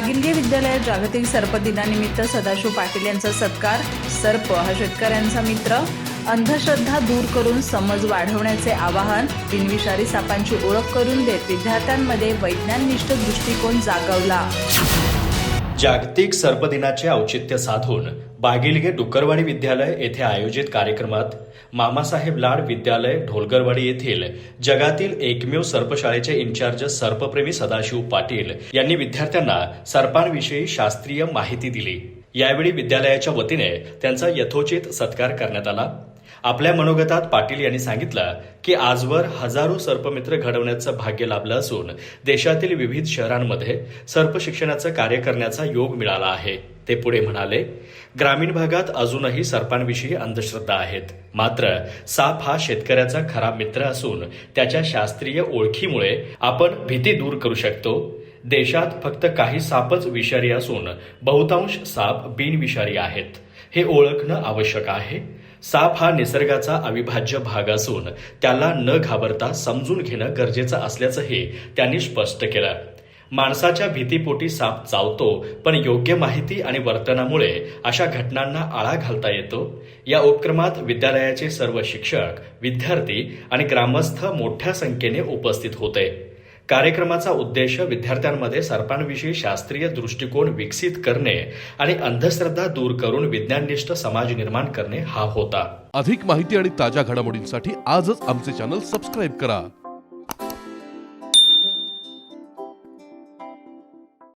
बागिलगे विद्यालयात जागतिक सर्प दिनानिमित्त सदाशिव पाटील यांचा सत्कार. सर्प हा शेतकऱ्यांचा मित्र. अंधश्रद्धा दूर करून समज वाढवण्याचे आवाहन. बिनविषारी सापांची ओळख करून देत विद्यार्थ्यांमध्ये वैज्ञानिष्ठ दृष्टिकोन जागवला. जागतिक सर्पदिनाचे औचित्य साधून बागिलगे डुक्करवाडी विद्यालय येथे आयोजित कार्यक्रमात मामासाहेब लाड विद्यालय ढोलगरवाडी येथील जगातील एकमेव सर्पशाळेचे इन्चार्ज सर्पप्रेमी सदाशिव पाटील यांनी विद्यार्थ्यांना सर्पांविषयी शास्त्रीय माहिती दिली. यावेळी विद्यालयाच्या वतीने त्यांचा यथोचित सत्कार करण्यात आला. आपल्या मनोगतात पाटील यांनी सांगितलं की आजवर हजारो सर्पमित्र घडवण्याचं भाग्य लाभलं असून देशातील विविध शहरांमध्ये सर्प शिक्षणाचं कार्य करण्याचा योग मिळाला आहे. ते पुढे म्हणाले ग्रामीण भागात अजूनही सर्पांविषयी अंधश्रद्धा आहेत. मात्र साप हा शेतकऱ्याचा खरा मित्र असून त्याच्या शास्त्रीय ओळखीमुळे आपण भीती दूर करू शकतो. देशात फक्त काही सापच विषारी असून बहुतांश साप बिनविषारी आहेत. हे ओळखणं आवश्यक आहे. साप हा निसर्गाचा अविभाज्य भाग असून त्याला न घाबरता समजून घेणं गरजेचं असल्याचंही त्यांनी स्पष्ट केलं. माणसाच्या भीतीपोटी साप चावतो पण योग्य माहिती आणि वर्तनामुळे अशा घटनांना आळा घालता येतो. या उपक्रमात विद्यालयाचे सर्व शिक्षक विद्यार्थी आणि ग्रामस्थ मोठ्या संख्येने उपस्थित होते. कार्यक्रमाचा उद्देश विद्यार्थ्यांमध्ये सर्पांविषयी शास्त्रीय दृष्टिकोन विकसित करणे आणि अंधश्रद्धा दूर करून विज्ञाननिष्ठ समाज निर्माण करणे हा होता. अधिक माहिती आणि ताज्या घडामोडींसाठी आजच आमचे चॅनल सबस्क्राईब करा.